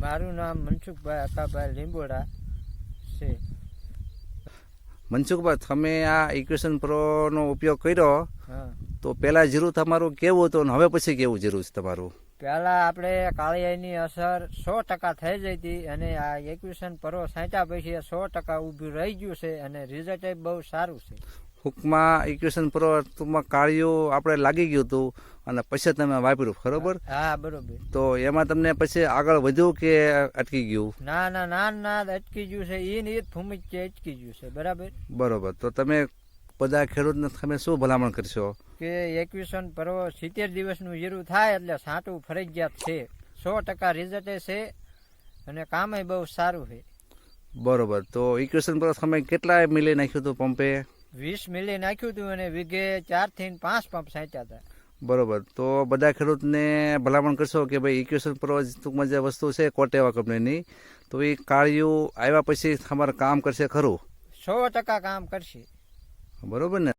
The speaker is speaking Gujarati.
મારું નામ મનસુખભાઈ અકાભાઈ લીંબોડા છે. મનસુખભાઈ તમે આ ઇક્વેશન પ્રોનો ઉપયોગ કર્યો તો પહેલાં જીરું તમારું કેવું હતું અને હવે પછી કેવું જીરું છે તમારું? પહેલાં આપણે કાળિયાની અસર સો ટકા થઈ જઈ હતી અને આ એક્વિશન પરો સાંચા પછી સો ટકા ઊભું રહી ગયું છે અને રિઝલ્ટ બહુ સારું છે. ટૂંકમાં ઇક્વેશન પ્રો ટૂંકમાં કાળિયું આપણે લાગી ગયું હતું અને પછી તમે વાપર્યું બરોબર હા બરોબર. તો એમાં તમને પછી આગળ વધ્યું કે અટકી ગયું? ના ના ના ના અટકી ગયું છે. એ ને એ જ ભૂમિક છે અટકી ગયું છે બરાબર. બરોબર. તો તમે બધા ખેડૂતને તમે શું ભલામણ કરશો? કે એકવીસન પર્વ સિત્તેર દિવસનું જીરું થાય એટલે સાટું ફરજિયાત છે. સો ટકા રિઝલ્ટ છે અને કામે બહુ સારું છે. બરોબર. તો ઇક્વેશન પર તમે કેટલા મિલી નાખ્યું હતું પંપે? વીસ મિલી નાખ્યું હતું અને વીઘે ચારથી પાંચ પંપ સાંચ્યા હતા. બરોબર. તો બધા ખેડૂતને ભલામણ કરશો કે ભાઈ ઇક્વેશન પ્રો ટૂંકમાં જે વસ્તુ છે કોટેવા કંપનીની તો એ કાળિયું આવ્યા પછી તમારે કામ કરશે ખરું? સો ટકા કામ કરશે. બરોબર ને?